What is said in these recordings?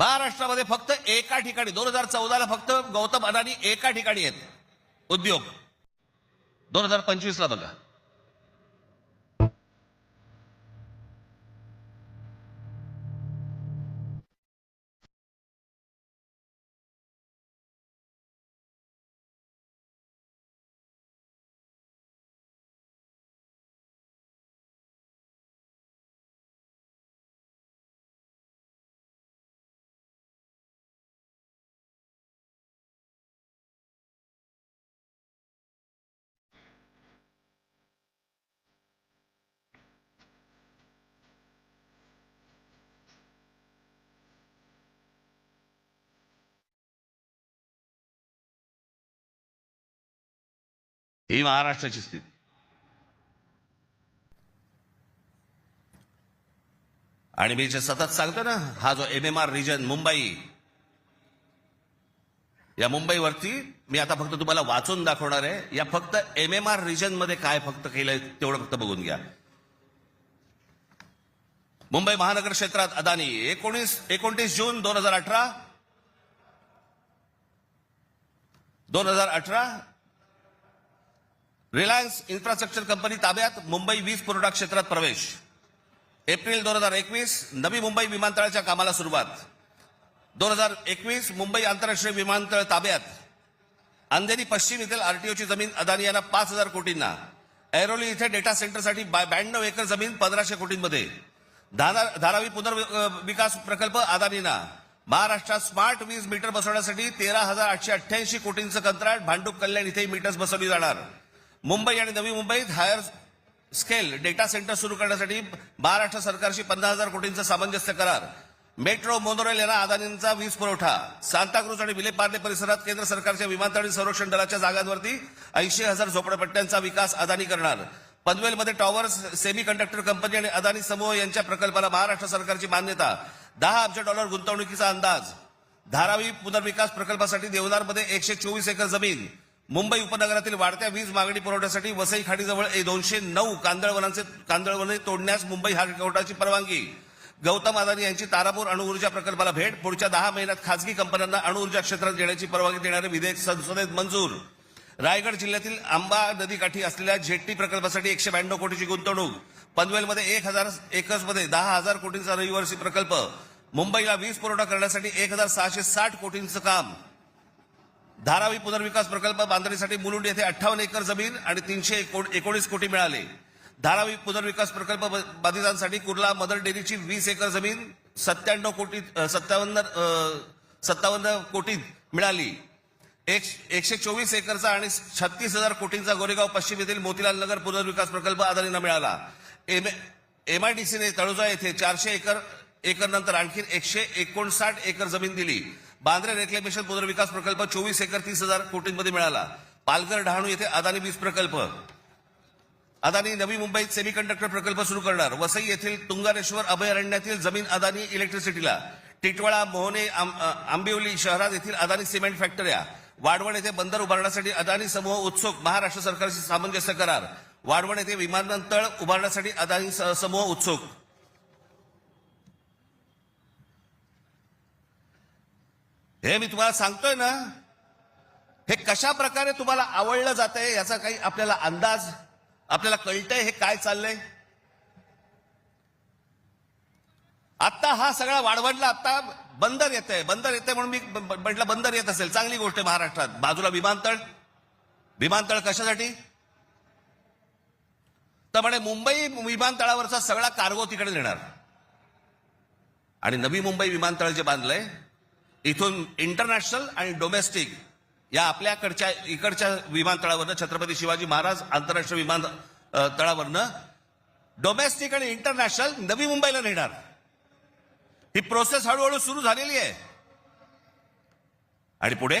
महाराष्ट्रामध्ये फक्त एका ठिकाणी दोन हजार चौदाला फक्त गौतम अदानी एका ठिकाणी आहेत. उद्योग. दोन हजार पंचवीसला बघा. ही महाराष्ट्राची स्थिती. आणि मी जे सतत सांगतो ना हा जो M M R region Mumbai या मुंबईवरती मी आता फक्त तुम्हाला वाचून दाखवणार आहे या फक्त एम एम आर रिजनमध्ये काय फक्त केलंय तेवढं फक्त बघून घ्या. मुंबई महानगर क्षेत्रात अदानी एकोणीस एकोणतीस जून दोन हजार अठरा दोन हजार अठरा रिलायन्स इन्फ्रास्ट्रक्चर कंपनी ताब्यात मुंबई वीज पुरवठा क्षेत्रात प्रवेश. एप्रिल दोन हजार एकवीस नवी मुंबई विमानतळाच्या कामाला सुरुवात. दोन हजार एकवीस मुंबई आंतरराष्ट्रीय विमानतळ ताब्यात. अंधेरी पश्चिम येथील आरटीओची जमीन अदानी यांना पाच हजार कोटींना. ऐरोली इथे डेटा सेंटरसाठी ब्याण्णव एकर जमीन पंधराशे कोटींमध्ये. धारावी पुनर्विकास प्रकल्प अदानीना. महाराष्ट्रात स्मार्ट वीज मीटर बसवण्यासाठी तेरा हजार आठशे अठ्ठ्याऐंशी कोटींचं कंत्राट भांडूप कल्याण इथे मीटर्स बसवली जाणार. मुंबई आणि नवी मुंबईत हायर स्केल डेटा सेंटर सुरू करण्यासाठी महाराष्ट्र सरकारशी पंधरा हजार कोटींचा सामंजस्य करार. मेट्रो मोनोरेल यांना अदानींचा वीज पुरवठा. सांताक्रूज आणि विलेपार्ले परिसरात केंद्र सरकारच्या विमानतळ आणि संरक्षण दलाच्या जागांवरती ऐंशी हजार झोपडपट्ट्यांचा विकास अदानी करणार. पनवेलमध्ये टॉवर्स सेमी कंडक्टर कंपनी आणि अदानी समूह यांच्या प्रकल्पाला महाराष्ट्र सरकारची मान्यता. दहा अब्ज डॉलर गुंतवणुकीचा अंदाज. धारावी पुनर्विकास प्रकल्पासाठी देवदारमध्ये एकशे चोवीस एकर जमीन. मुंबई उपनगरातील वाढत्या वीज मागणी पुरवठ्यासाठी वसई खाडीजवळ दोनशे नऊ कांदळवनांचे कांदळवने तोडण्यास मुंबई हायकोर्टाची परवानगी. गौतम अदानी यांची तारापूर अणुऊर्जा प्रकल्पाला भेट. पुढच्या दहा महिन्यात खासगी कंपन्यांना अणुऊर्जा क्षेत्रात घेण्याची परवानगी देणारे विधेयक संसदेत मंजूर. रायगड जिल्ह्यातील आंबा नदीकाठी असलेल्या झेट्टी प्रकल्पासाठी एकशे ब्याण्णव कोटीची गुंतवणूक. पनवेलमध्ये एक हजार एकर्समध्ये दहा हजार कोटींचा रहिवासी प्रकल्प. मुंबईला वीज पुरवठा करण्यासाठी एक हजार सहाशे साठ कोटींचं काम. धारावी पुनर्विकास प्रकल्प बांधणीसाठी मुलुंड येथे अठ्ठावन्न एकर जमीन आणि तीनशे एकोणीस कोटी मिळाले. धारावी पुनर्विकास प्रकल्प ब- बाधितांसाठी कुर्ला मदर डेअरीची वीस एकर जमीन सत्त्याण्णव कोटी सत्तावन्न सत्तावन्न कोटीत मिळाली. एक एकशे चोवीस एकरचा आणि छत्तीस हजार कोटींचा गोरेगाव पश्चिम येथील मोतीलाल नगर पुनर्विकास प्रकल्प अदानींना मिळाला. एम एमआयडीसीने तळोजा येथे चारशे एकर एकर नंतर आणखी एकशे एकोणसाठ एकर जमीन दिली. बांद्रे रेक्लेमेशन पुनर्विकास प्रकल्प चोवीस एकर तीस हजार कोटींमध्ये मिळाला. पालघर डहाणू येथे अदानी वीज प्रकल्प. अदानी नवी मुंबईत सेमीकंडक्टर प्रकल्प सुरू करणार. वसई येथील तुंगारेश्वर अभयारण्यातील जमीन अदानी इलेक्ट्रिसिटीला टिटवाळा मोहने आं- आंबिवली शहरात येथील अदानी सिमेंट फॅक्टऱ्या वाढवण येथे बंदर उभारण्यासाठी अदानी समूह उत्सुक. महाराष्ट्र सरकारशी सामंजस्य करार. वाढवण येथे विमानतळ उभारण्यासाठी अदानी समूह उत्सुक. हे मी तुम्हाला सांगतोय ना हे कशा प्रकारे तुम्हाला आवडलं जात आहे याचा काही आपल्याला अंदाज आपल्याला कळतंय हे काय चाललंय? आत्ता हा सगळा वाढवडला आता बंदर येत आहे बंदर येते म्हणून मी ब- म्हटलं बंदर येत असेल. चांगली गोष्ट आहे महाराष्ट्रात. बाजूला विमानतळ. विमानतळ कशासाठी? तर म्हणे मुंबई विमानतळावरचा सगळा कार्गो तिकडे नेणार. आणि नवी मुंबई विमानतळ जे बांधलंय इथून इंटरनॅशनल आणि डोमेस्टिक या आपल्याकडच्या इकडच्या विमानतळावरनं छत्रपती शिवाजी महाराज आंतरराष्ट्रीय विमान तळावरनं डोमेस्टिक आणि इंटरनॅशनल नवी मुंबईला नेणार. ही प्रोसेस हळूहळू सुरू झालेली आहे. आणि पुढे?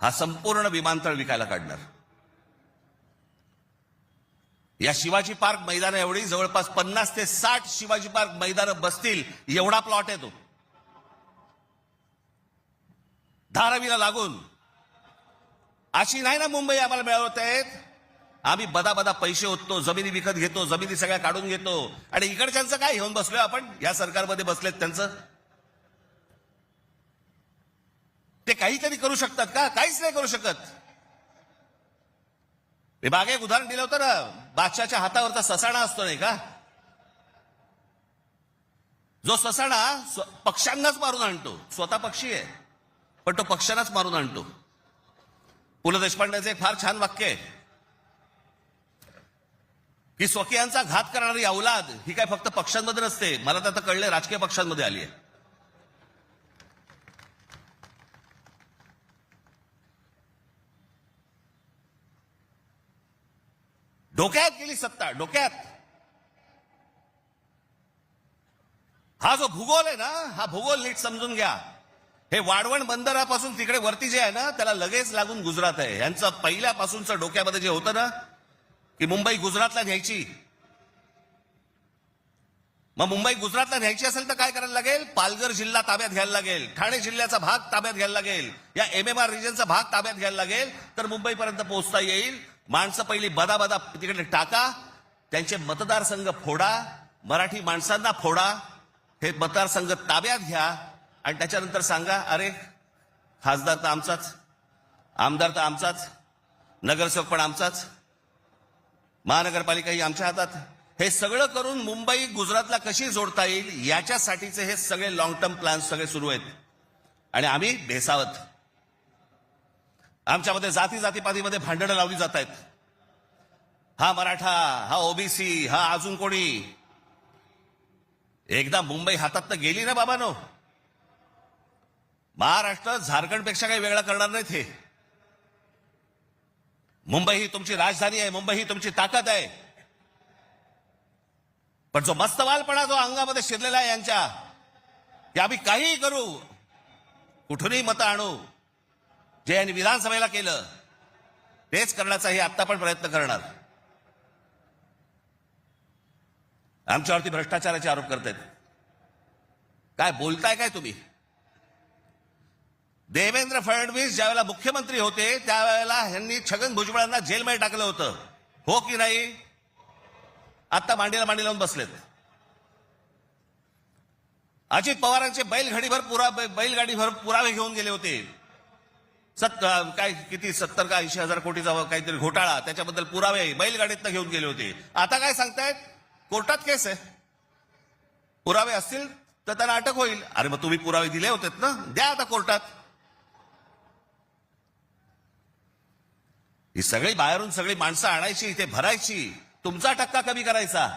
हा संपूर्ण विमानतळ विकायला काढणार. या शिवाजी पार्क मैदाना एवढी जवळपास पन्नास ते साठ शिवाजी पार्क मैदानं बसतील एवढा प्लॉट आहे तो. धारावीला लागून. अशी नाही ना मुंबई आम्हाला मिळवत आहेत? आम्ही बदा बदा पैसे ओततो जमिनी विकत घेतो जमिनी सगळ्या काढून घेतो. आणि इकडच्यांचं काय घेऊन बसलोय आपण? या सरकारमध्ये बसलेत त्यांचं? ते काहीतरी करू शकतात का? काहीच नाही करू शकत. मी मागे एक उदाहरण दिलं होतं ना बादशाच्या हातावरचा ससाणा असतो नाही का? जो ससाणा स्व- पक्ष्यांनाच मारून आणतो. स्वतः पक्षी आहे. पण तो पक्षालाच मारून आणतो. पु ल देशपांडेचं एक फार छान वाक्य आहे. की स्वकीयांचा घात करणारी अवलाद ही काय फक्त पक्षांमध्ये नसते मला तर आता कळले राजकीय पक्षांमध्ये आली आहे. डोक्यात गेली सत्ता डोक्यात. हा जो भूगोल आहे ना हा भूगोल नीट समजून घ्या. हे वाढवण बंदरापासून तिकडे वरती जे आहे ना त्याला लगेच लागून गुजरात आहे. यांचं पहिल्यापासूनचं डोक्यामध्ये जे होतं ना की मुंबई गुजरातला घ्यायची मग मुंबई गुजरातला न्यायची असेल तर काय करायला लागेल? पालघर जिल्हा ताब्यात घ्यायला लागेल. ठाणे जिल्ह्याचा भाग ताब्यात घ्यायला लागेल. या एम एम आर रिजनचा भाग ताब्यात घ्यायला लागेल. तर मुंबईपर्यंत पोहोचता येईल. माणसं पहिली बदा बदा तिकडे टाका. त्यांचे मतदारसंघ फोडा. मराठी माणसांना फोडा. हे मतदारसंघ ताब्यात घ्या. आणि त्याच्यानंतर सांगा अरे खासदार तर आमचाच आमदार तर आमचाच नगरसेवक पण आमचाच महानगरपालिका ही आमच्या हातात. हे सगळं करून मुंबई गुजरातला कशी जोडता येईल याच्यासाठीचे हे सगळे लॉंग टर्म प्लॅन सगळे सुरू आहेत. आणि आम्ही भेसावत. आमच्यामध्ये जाती जातीपातीमध्ये भांडणं लावली जात आहेत. हा मराठा हा ओबीसी हा अजून कोणी? एकदा मुंबई हातात तर गेली ना बाबानो. महाराष्ट्र झारखंडपेक्षा काही वेगळा करणार नाहीत हे. मुंबई ही तुमची राजधानी आहे मुंबई ही तुमची ताकद आहे. पण जो मस्तवालपणा जो अंगामध्ये शिरलेला आहे यांच्या की आम्ही काहीही करू कुठूनही मतं आणू जे यांनी विधानसभेला केलं तेच करण्याचाही आत्ता पण प्रयत्न करणार. आमच्यावरती भ्रष्टाचाराचे आरोप करतायत. काय बोलताय काय तुम्ही? देवेंद्र फडणवीस ज्यावेळेला मुख्यमंत्री होते त्यावेळेला यांनी छगन भुजबळांना जेलमध्ये टाकलं होतं. हो की नाही? आता मांडीला मांडी लावून बसलेत. अजित पवारांचे बैलगाडीभर पुरा बैलगाडीभर पुरावे घेऊन गेले होते. सत काय किती सत्तर का ऐंशी हजार कोटीचा काहीतरी घोटाळा त्याच्याबद्दल पुरावे बैलगाडीतनं घेऊन गेले होते. आता काय सांगतायत? कोर्टात केस आहे. पुरावे असतील तर त्यांना अटक होईल. अरे मग तुम्ही पुरावे दिले होते ना? द्या आता कोर्टात. ही सगळी बाहेरून सगळी माणसं आणायची इथे भरायची. तुमचा टक्का कमी करायचा.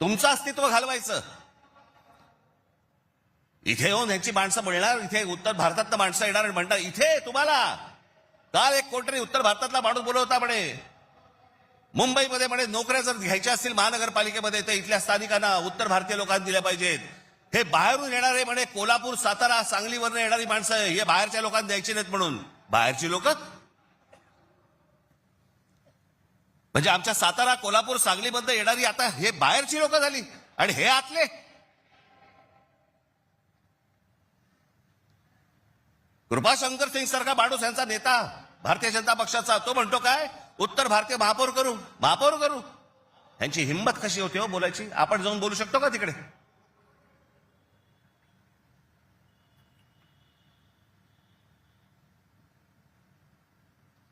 तुमचं अस्तित्व घालवायचं. इथे येऊन ह्यांची माणसं मिळणार इथे उत्तर भारतातलं माणसं येणार आणि म्हणणार इथे तुम्हाला. काल एक कोणतरी उत्तर भारतातला माणूस बोलवता म्हणे. मुंबईमध्ये म्हणे नोकऱ्या जर घ्यायच्या असतील महानगरपालिकेमध्ये तर इथल्या स्थानिकांना उत्तर भारतीय लोकांना दिल्या पाहिजेत. हे बाहेरून येणारे म्हणे कोल्हापूर सातारा सांगलीवरनं येणारी माणसं हे बाहेरच्या लोकांना द्यायची नाहीत म्हणून. बाहेरची लोक म्हणजे आमच्या सातारा कोल्हापूर सांगलीमध्ये येणारी आता हे बाहेरची लोक झाली आणि हे आतले. कृपाशंकर सिंग सारखा माणूस यांचा नेता भारतीय जनता पक्षाचा तो म्हणतो काय? उत्तर भारतीय महापौर करू महापौर करू. यांची हिंमत कशी होती हो बोलायची? आपण जाऊन बोलू शकतो का तिकडे?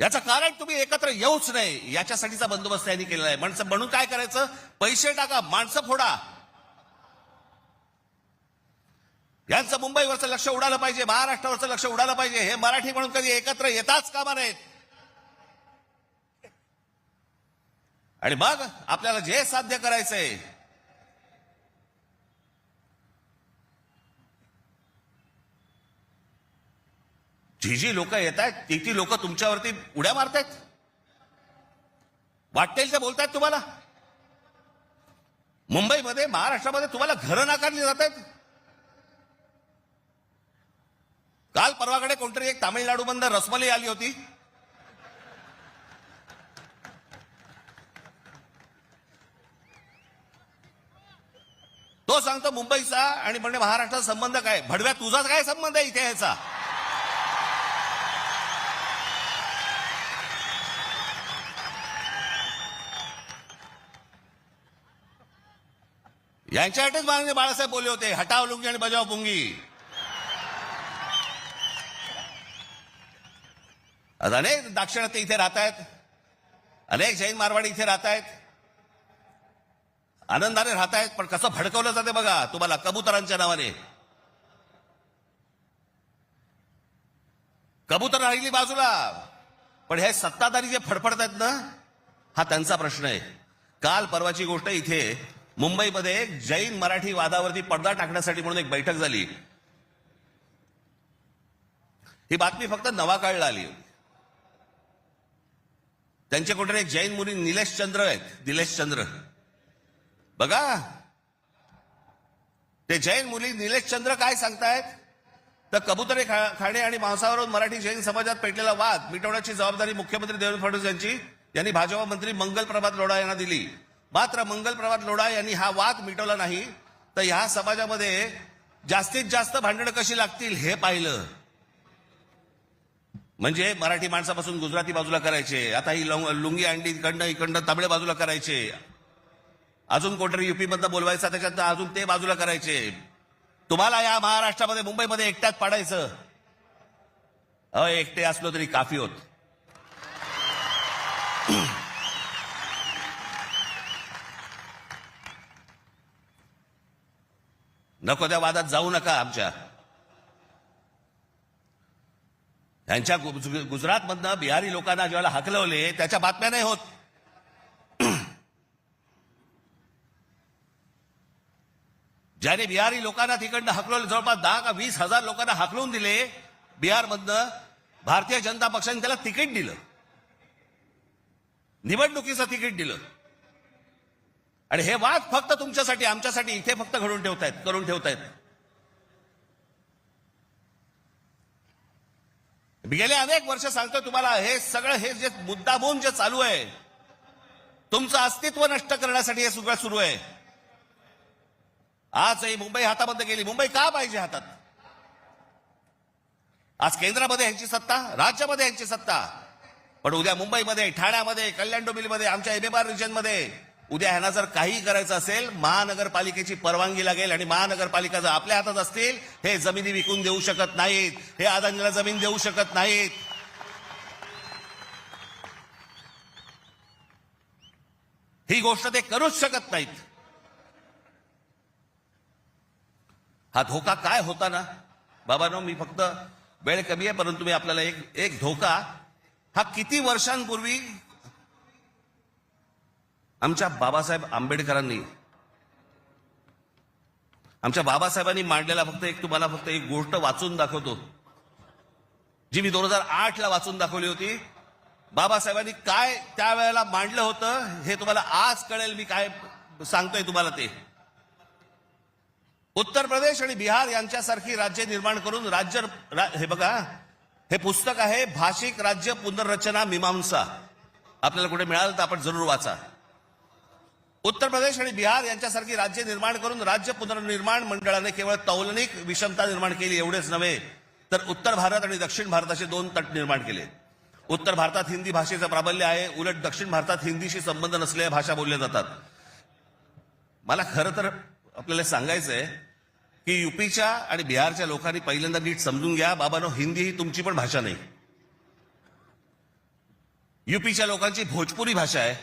याचं कारण तुम्ही एकत्र येऊच नाही याच्यासाठीचा बंदोबस्त यांनी केलेला आहे. माणसं म्हणून काय करायचं? पैसे टाका माणसं फोडा. यांचं मुंबईवरचं लक्ष उडालं पाहिजे महाराष्ट्रावरचं लक्ष उडालं पाहिजे. हे मराठी म्हणून कधी एकत्र येताच कामा नाहीत आणि मग आपल्याला जे साध्य करायचंय जी जी लोक येत आहेत ती ती लोक तुमच्यावरती उड्या मारतायत. वाटेल ते बोलतायत तुम्हाला. मुंबईमध्ये महाराष्ट्रामध्ये तुम्हाला घरं नाकारली जात आहेत काल परवाकडे कोणतरी एक तामिळनाडू बंद रसमलाई आली होती. तो सांगतो मुंबईचा आणि म्हणजे महाराष्ट्राचा संबंध काय? भडव्या तुझाच काय संबंध आहे इथे याचा यांच्यासाठीच माननीय बाळासाहेब बोलले होते हटाव लुंगी आणि बजाव पुंगी. आज अनेक दाक्षिणात्य इथे राहत आहेत अनेक जैन मारवाडी इथे राहत आहेत आनंदाने राहत आहेत पण कसं भडकवलं जाते बघा तुम्हाला कबुतरांच्या नावाने. कबूतर राहिली बाजूला पण हे सत्ताधारी जे फडफडत आहेत ना हा त्यांचा प्रश्न आहे. काल परवाची गोष्ट इथे मुंबईमध्ये जैन मराठी वादावरती पडदा टाकण्यासाठी म्हणून एक बैठक झाली. ही बातमी फक्त नवाकाळला आली. त्यांचे कुठे एक जैन मुली निलेश चंद्र आहेत. निलेश चंद्र. बघा. ते जैन मुली निलेश चंद्र काय सांगतायत? तर कबुतरे खा- खाणे आणि मांसावरून मराठी जैन समाजात पेटलेला वाद मिटवण्याची जबाबदारी मुख्यमंत्री देवेंद्र फडणवीस यांची. यांनी भाजपा मंत्री मंगल प्रभात लोढा यांना दिली. मात्र मंगल प्रभात लोढा यांनी हा वाद मिटवला नाही. तर ह्या समाजामध्ये जास्तीत जास्त भांडणं कशी लागतील हे पाहिलं. म्हणजे मराठी माणसापासून गुजराती बाजूला करायचे. आता ही लुंगी अंडी इकडनं इकडनं तांबडे बाजूला करायचे. अजून कोणतरी युपीमधनं बोलवायचा त्याच्यात अजून ते बाजूला करायचे. तुम्हाला या महाराष्ट्रामध्ये मुंबईमध्ये एकट्यात पाडायचं. अ एकटे असलो तरी काफी होत. नको त्या वादात जाऊ नका आमच्या. यांच्या गुजरातमधनं बिहारी लोकांना ज्यावेळेला हकलवले त्याच्या बातम्या नाही होत. ज्याने बिहारी लोकांना तिकडनं हकलवलं जवळपास दहा का वीस हजार लोकांना हकलवून दिले बिहारमधनं भारतीय जनता पक्षाने त्याला तिकीट दिलं. निवडणुकीचं तिकीट दिलं. आणि हे वाद फक्त तुमच्यासाठी आमच्यासाठी इथे फक्त घडून ठेवतायत करून ठेवतायत. मी गेले अनेक वर्ष सांगतोय तुम्हाला हे सगळं हे जे मुद्दामून जे चालू आहे तुमचं अस्तित्व नष्ट करण्यासाठी हे सगळं सुरू आहे. आज ही मुंबई हातामध्ये गेली. मुंबई का पाहिजे हातात? आज केंद्रामध्ये यांची सत्ता राज्यामध्ये यांची सत्ता. पण उद्या मुंबईमध्ये ठाण्यामध्ये कल्याण डोंबिवलीमध्ये आमच्या एमेबार रिजनमध्ये उद्या ह्यांना जर काही करायचं असेल महानगरपालिकेची परवानगी लागेल आणि महानगरपालिका जर आपल्या हातात असतील हे जमिनी विकून देऊ शकत नाहीत हे अदानीला जमीन देऊ शकत नाहीत. ही गोष्ट ते करूच शकत नाहीत. हा धोका काय होता ना? बाबांनो मी फक्त वेळ कमी आहे परंतु मी आपल्याला एक एक धोका. हा किती वर्षांपूर्वी आमच्या बाबासाहेब आंबेडकरांनी आमच्या बाबासाहेबांनी मांडलेला फक्त एक तुम्हाला फक्त एक गोष्ट वाचून दाखवतो. जी मी दोन हजार आठ ला वाचून दाखवली होती बाबासाहेबांनी काय त्यावेळेला मांडलं होतं हे तुम्हाला आज कळेल मी काय सांगतोय तुम्हाला ते. उत्तर प्रदेश आणि बिहार यांच्यासारखी राज्य निर्माण करून राज्य रा- हे बघा हे पुस्तक आहे भाषिक राज्य पुनर्रचना मीमांसा. आपल्याला कुठे मिळालं तर आपण जरूर वाचा. उत्तर प्रदेश आणि बिहार यांच्यासारखी राज्य निर्माण करून राज्य पुनर्निर्माण मंडळाने केवळ तौलनिक विषमता निर्माण केली एवढेच नव्हे तर उत्तर भारत आणि दक्षिण भारताचे दोन तट निर्माण केले. उत्तर भारतात हिंदी भाषेचं प्राबल्य आहे उलट दक्षिण भारतात हिंदीशी संबंध नसलेल्या भाषा बोलल्या जातात. मला खरं तर आपल्याला सांगायचं आहे की युपीच्या आणि बिहारच्या लोकांनी पहिल्यांदा नीट समजून घ्या बाबानो हिंदी ही तुमची पण भाषा नाही. युपीच्या लोकांची भोजपुरी भाषा आहे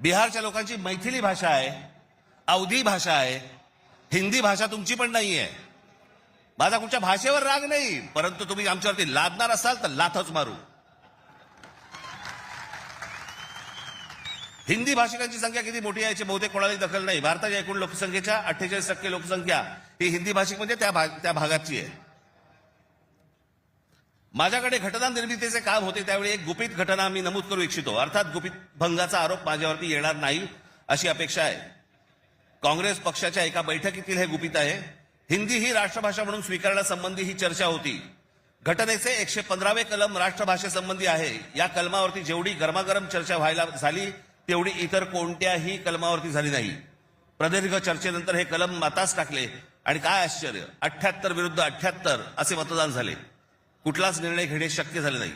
बिहारच्या लोकांची मैथिली भाषा आहे अवधी भाषा आहे हिंदी भाषा तुमची पण नाही आहे माझा कुठच्या भाषेवर राग नाही परंतु तुम्ही आमच्यावरती लादणार असाल तर लाथच मारू. हिंदी भाषिकांची संख्या किती मोठी आहे याची बहुतेक कोणालाही दखल नाही. भारताच्या एकूण लोकसंख्येच्या अठ्ठेचाळीस टक्के लोकसंख्या ही हिंदी भाषिक म्हणजे त्या त्या भागाची आहे. माझ्याकडे घटना निर्मितीचे काम होते त्यावेळी एक गुपित घटना मी नमूद करू इच्छितो. अर्थात गुपित भंगाचा आरोप माझ्यावरती येणार नाही अशी अपेक्षा आहे. काँग्रेस पक्षाच्या एका बैठकीतील हे गुपित आहे. हिंदी ही राष्ट्रभाषा म्हणून स्वीकारण्यासंबंधी ही चर्चा होती. घटनेचे एकशे पंधरावे कलम राष्ट्रभाषेसंबंधी आहे. या कलमावरती जेवढी गरमागरम चर्चा व्हायला झाली तेवढी इतर कोणत्याही कलमावरती झाली नाही. प्रदीर्घ चर्चेनंतर हे कलम आताच टाकले. आणि काय आश्चर्य अठ्ठ्याहत्तर विरुद्ध अठ्ठ्याहत्तर असे मतदान झाले. कुठलाच निर्णय घेणे शक्य झाले नाही.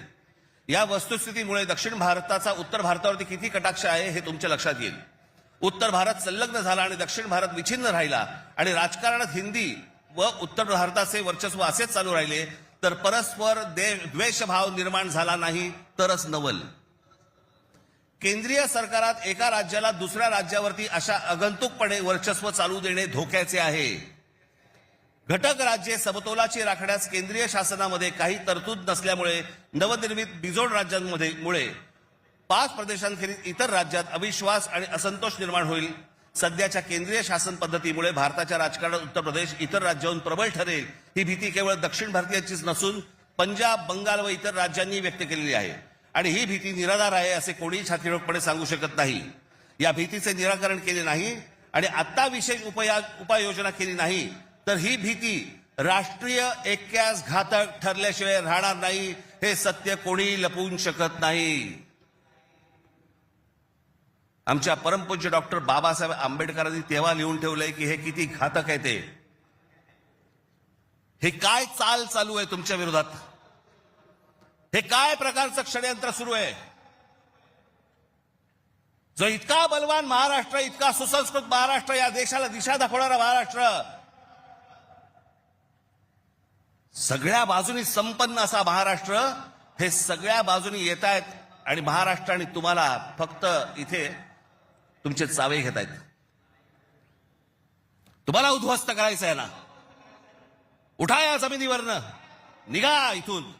या वस्तुस्थितीमुळे दक्षिण भारताचा उत्तर भारतावरती किती कटाक्ष आहे हे तुमच्या लक्षात येईल. उत्तर भारत संलग्न झाला आणि दक्षिण भारत विछिन्न राहिला आणि राजकारणात हिंदी व उत्तर भारताचे वर्चस्व असेच चालू राहिले तर परस्पर दे द्वेषभाव निर्माण झाला नाही तरच नवल. केंद्रीय सरकारात एका राज्याला दुसऱ्या राज्यावरती अशा अगंतुकपणे वर्चस्व चालू देणे धोक्याचे आहे. घटक राज्ये समतोलाची राखण्यास केंद्रीय शासनामध्ये काही तरतूद नसल्यामुळे नवनिर्मित बिजोड राज्यांमध्ये मुळे पाच प्रदेशांखेरीज इतर राज्यात अविश्वास आणि असंतोष निर्माण होईल. सध्याच्या केंद्रीय शासन पद्धतीमुळे भारताच्या राजकारणात उत्तर प्रदेश इतर राज्याहून प्रबळ ठरेल. ही भीती केवळ दक्षिण भारतीयांचीच नसून पंजाब बंगाल व इतर राज्यांनी व्यक्त केलेली आहे. आणि ही भीती निराधार आहे असे कोणीही छातीरोगपणे सांगू शकत नाही. या भीतीचे निराकरण केले नाही आणि आत्ता विशेष उपाय उपाययोजना केली नाही. तर ही भीती राष्ट्रीय एक्यास घातक ठरल्याशिवाय राहणार नाही हे सत्य कोणी लपवून शकत नाही. आमच्या परमपूज्य डॉक्टर बाबासाहेब आंबेडकरांनी तेव्हा लिहून ठेवलंय की हे किती घातक आहे ते. हे काय चाल चालू आहे तुमच्या विरोधात? हे काय प्रकारचं षडयंत्र सुरू आहे? जो इतका बलवान महाराष्ट्र इतका सुसंस्कृत महाराष्ट्र या देशाला दिशा दाखवणारा महाराष्ट्र सगळ्या बाजूनी संपन्न असा महाराष्ट्र हे सगळ्या बाजूनी येत आहेत आणि महाराष्ट्र आणि तुम्हाला फक्त इथे तुमचे चावे घेत आहेत तुम्हाला उद्ध्वस्त करायचं आहे ना? उठा या जमिनीवरनं. निघा इथून.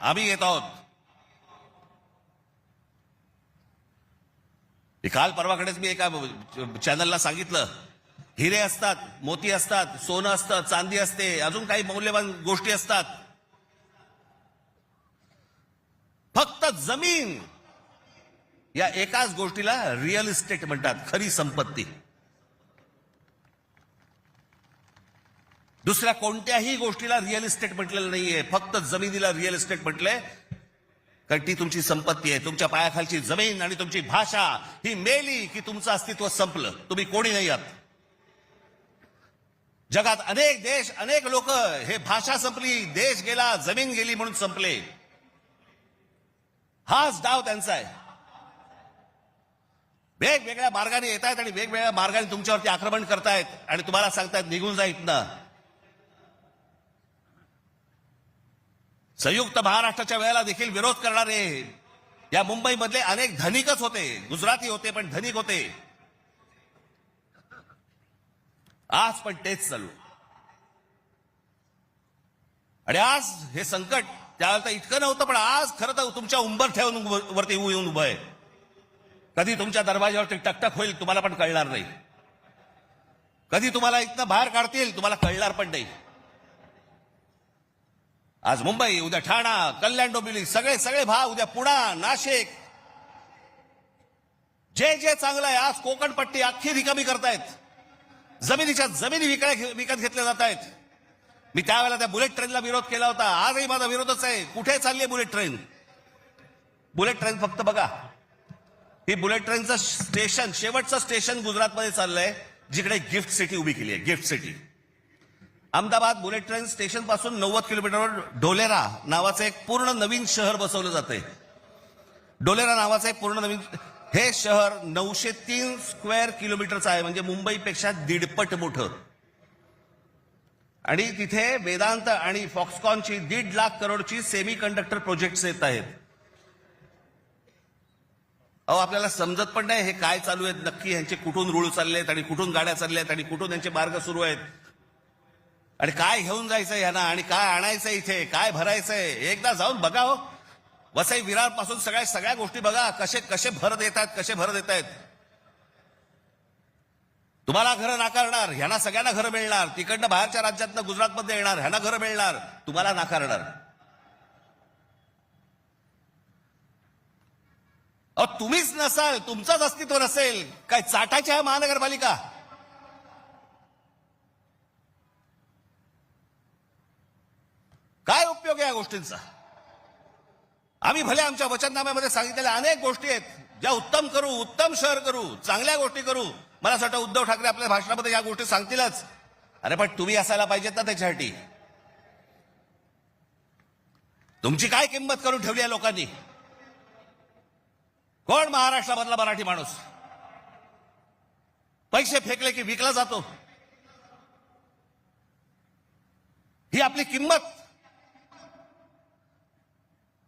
आम्ही येत आहोत. काल परवाकडेच मी एका चॅनलला सांगितलं हिरे असतात मोती असतात सोनं असतं चांदी असते अजून काही मौल्यवान गोष्टी असतात. फक्त जमीन. या एकाच गोष्टीला रिअल इस्टेट म्हणतात खरी संपत्ती. दुसऱ्या कोणत्याही गोष्टीला रिअल इस्टेट म्हटलेलं नाहीये फक्त जमिनीला रिअल इस्टेट म्हटलंय. कारण ती तुमची संपत्ती आहे तुमच्या पायाखालची जमीन आणि तुमची भाषा ही मेली की तुमचं अस्तित्व संपलं. तुम्ही कोणी नाही आहात. जगात अनेक देश अनेक लोक हे भाषा संपली देश गेला जमीन गेली म्हणून संपले. हाच डाव त्यांचा आहे. वेगवेगळ्या मार्गाने येत आहेत आणि वेगवेगळ्या मार्गाने तुमच्यावरती आक्रमण करतायत आणि तुम्हाला सांगतायत निघून जा ना संयुक्त महाराष्ट्राच्या वेळेला देखील विरोध करणारे या मुंबईमधले अनेक धनिकच होते. गुजराती होते पण धनिक होते. आज पण तेच चालू आणि आज हे संकट त्यावेळेला तर इतकं नव्हतं पण आज खरं तर तुमच्या उंबर ठेवून वरती येऊन उभं आहे. कधी तुमच्या दरवाजावरती टकटक होईल तुम्हाला पण कळणार नाही. कधी तुम्हाला इथनं बाहेर काढतील तुम्हाला कळणार पण नाही. आज मुंबई उद्या ठाणा कल्याण डोंबिवली सगळे सगळे भाग उद्या पुणा नाशिक. जे जे चांगलं आहे आज कोकण पट्टी अख्खी रिकामी करतायत. जमिनीच्या जमिनी विकल्या विकत घेतल्या जात आहेत. मी त्यावेळेला त्या बुलेट ट्रेनला विरोध केला होता. आजही माझा विरोधच आहे. कुठे चालली आहे बुलेट ट्रेन? बुलेट ट्रेन फक्त बघा. ही बुलेट ट्रेनचं स्टेशन शेवटचं स्टेशन गुजरातमध्ये चाललंय जिकडे गिफ्ट सिटी उभी केली आहे. Gift city. Ahmedabad bullet train स्टेशनपासून नव्वद किलोमीटरवर डोलेरा नावाचं एक पूर्ण नवीन शहर बसवलं जाते डोलेरा नावाचं एक पूर्ण नवीन हे शहर नऊशे तीन स्क्वेअर किलोमीटरचं आहे म्हणजे मुंबईपेक्षा दीडपट मोठं. आणि तिथे वेदांत आणि फॉक्सकॉनची दीड लाख करोडची सेमी कंडक्टर प्रोजेक्ट्स येत आहेत. अहो आपल्याला समजत पण नाही हे काय चालू आहेत नक्की यांचे कुठून रूळ चालले आहेत आणि कुठून गाड्या चालल्या आहेत आणि कुठून यांचे मार्ग सुरू आहेत. आणि काय घेऊन जायचंय यांना आणि काय आणायचंय इथे काय भरायचंय एकदा जाऊन बघा हो. वसई विरारपासून सगळ्या सगळ्या गोष्टी बघा कसे कसे भर देत आहेत कसे भर देत आहेत तुम्हाला घरं नाकारणार ह्यांना सगळ्यांना घरं मिळणार. तिकडनं बाहेरच्या राज्यातनं गुजरातमध्ये येणार ह्यांना घरं मिळणार. तुम्हाला नाकारणार. अहो तुम्हीच नसाल तुमचंच अस्तित्व नसेल. काय चाटायची आहे महानगरपालिका? काय उपयोग आहे या गोष्टींचा? आम्ही भले आमच्या वचननाम्यामध्ये सांगितलेल्या अनेक गोष्टी आहेत. ज्या उत्तम करू उत्तम शहर करू चांगल्या गोष्टी करू. मला असं वाटतं उद्धव ठाकरे आपल्या भाषणामध्ये या गोष्टी सांगतीलच. अरे पण तुम्ही असायला पाहिजेत ना त्याच्यासाठी. तुमची काय किंमत करून ठेवली आहे लोकांनी? कोण महाराष्ट्रामधला मराठी माणूस? पैसे फेकले की विकला जातो. ही आपली किंमत.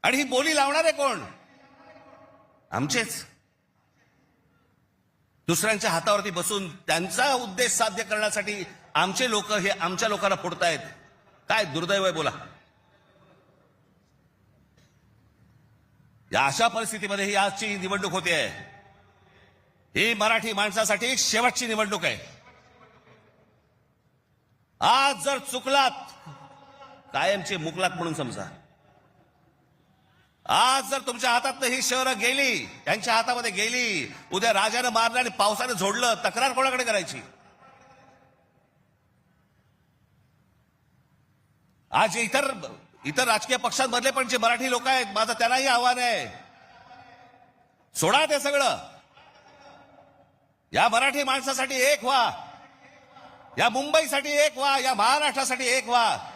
आणि ही बोली लावणार आहे कोण? आमचेच. दुसऱ्यांच्या हातावरती बसून त्यांचा उद्देश साध्य करण्यासाठी आमचे लोक हे आमच्या लोकांना फोडतायत. काय दुर्दैव आहे बोला. या अशा परिस्थितीमध्ये ही आजची निवडणूक होते. ही मराठी माणसासाठी शेवटची निवडणूक आहे. आज जर चुकलात कायमचे मुकलात म्हणून समजा. आज जर तुमच्या हातात ही शहरं गेली त्यांच्या हातामध्ये गेली उद्या राजानं मारलं आणि पावसानं झोडलं तक्रार कोणाकडे करायची? आज इतर इतर राजकीय पक्षांमधले पण जे मराठी लोक आहेत माझं त्यांनाही आव्हान आहे. सोडा ते सगळं. या मराठी माणसासाठी एक व्हा. या मुंबईसाठी एक व्हा या महाराष्ट्रासाठी एक व्हा.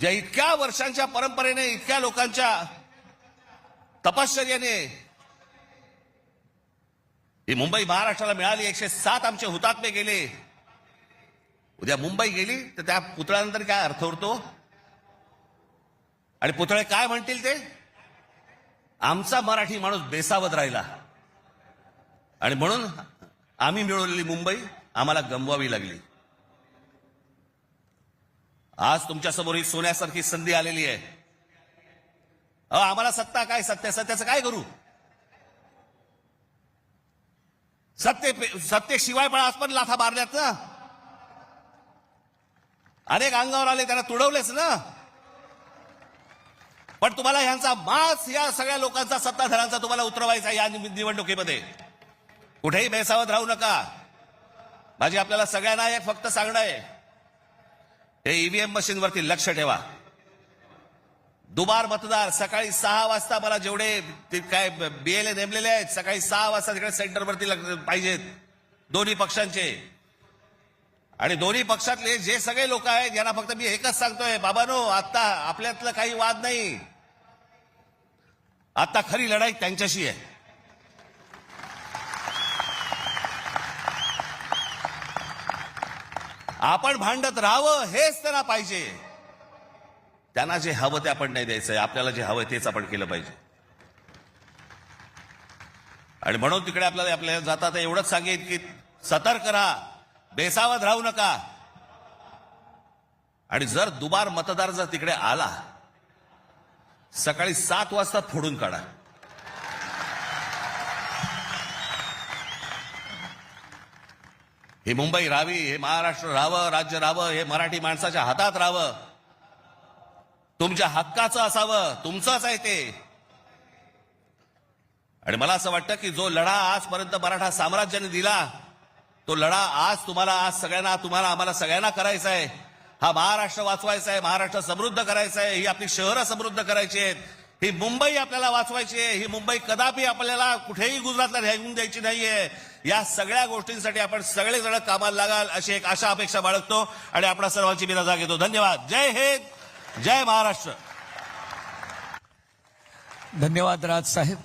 ज्या इतक्या वर्षांच्या परंपरेने इतक्या लोकांच्या तपश्चर्याने ही मुंबई महाराष्ट्राला मिळाली. एकशे सात आमचे हुतात्मे गेले. उद्या मुंबई गेली तर त्या पुतळ्यानंतर काय अर्थ उरतो? आणि पुतळे काय म्हणतील ते? आमचा मराठी माणूस बेसावत राहिला. आणि म्हणून आम्ही मिळवलेली मुंबई आम्हाला गमवावी लागली. आज तुमच्यासमोर ही सोन्यासारखी संधी आलेली आहे. अहो आम्हाला सत्ता काय? सत्य सत्याचं काय करू? सत्य सत्य शिवाय पण आज पण लाथा मारल्यात ना. अनेक अंगावर आले त्यांना तुडवलेच ना. पण तुम्हाला ह्यांचा मास या सगळ्या लोकांचा सत्ताधारांचा तुम्हाला उतरवायचा या निवडणुकीमध्ये. कुठेही बेसावत राहू नका. माझी आपल्याला सगळ्यांना एक फक्त सांगणं आहे. हे ईव्हीएम मशीनवरती लक्ष ठेवा. दुबार मतदार सकाळी सहा वाजता मला जेवढे ते काय बीएलए नेमलेले आहेत सकाळी सहा वाजता तिकडे सेंटरवरती पाहिजेत. दोन्ही पक्षांचे. आणि दोन्ही पक्षातले जे सगळे लोक आहेत यांना फक्त मी एकच सांगतोय बाबानो आता आपल्यातलं काही वाद नाही. आता खरी लढाई त्यांच्याशी आहे. आपण भांडत राहावं हेच त्यांना पाहिजे. त्यांना जे हवं ते आपण नाही द्यायचंय. आपल्याला जे हवं तेच आपण केलं पाहिजे. आणि म्हणून तिकडे आपल्याला आपल्याला जाता एवढंच सांगेन की सतर्क राहा. बेसावत राहू नका. आणि जर दुबार मतदार जर तिकडे आला सकाळी सात वाजता फोडून काढा. ही मुंबई राहावी हे महाराष्ट्र राहावं राज्य राहावं हे मराठी माणसाच्या हातात राहावं. तुमच्या हक्काचं असावं तुमचंच आहे ते. आणि मला असं वाटतं की जो लढा आजपर्यंत मराठा साम्राज्याने दिला तो लढा आज तुम्हाला आज सगळ्यांना तुम्हाला आम्हाला सगळ्यांना करायचा आहे. हा महाराष्ट्र वाचवायचा आहे महाराष्ट्र समृद्ध करायचा आहे ही आपली शहरं समृद्ध करायची आहेत. ही मुंबई आपल्याला वाचवायची आहे. ही मुंबई कदापि आपल्याला कुठेही गुजरातला राहून द्यायची नाहीये. या सगळ्या गोष्टींसाठी आपण सगळेजण कामाला लागाल अशी एक आशा अपेक्षा बाळगतो आणि आपल्या सर्वांची मी रजा घेतो. धन्यवाद. जय हिंद. जय महाराष्ट्र. धन्यवाद राज साहेब.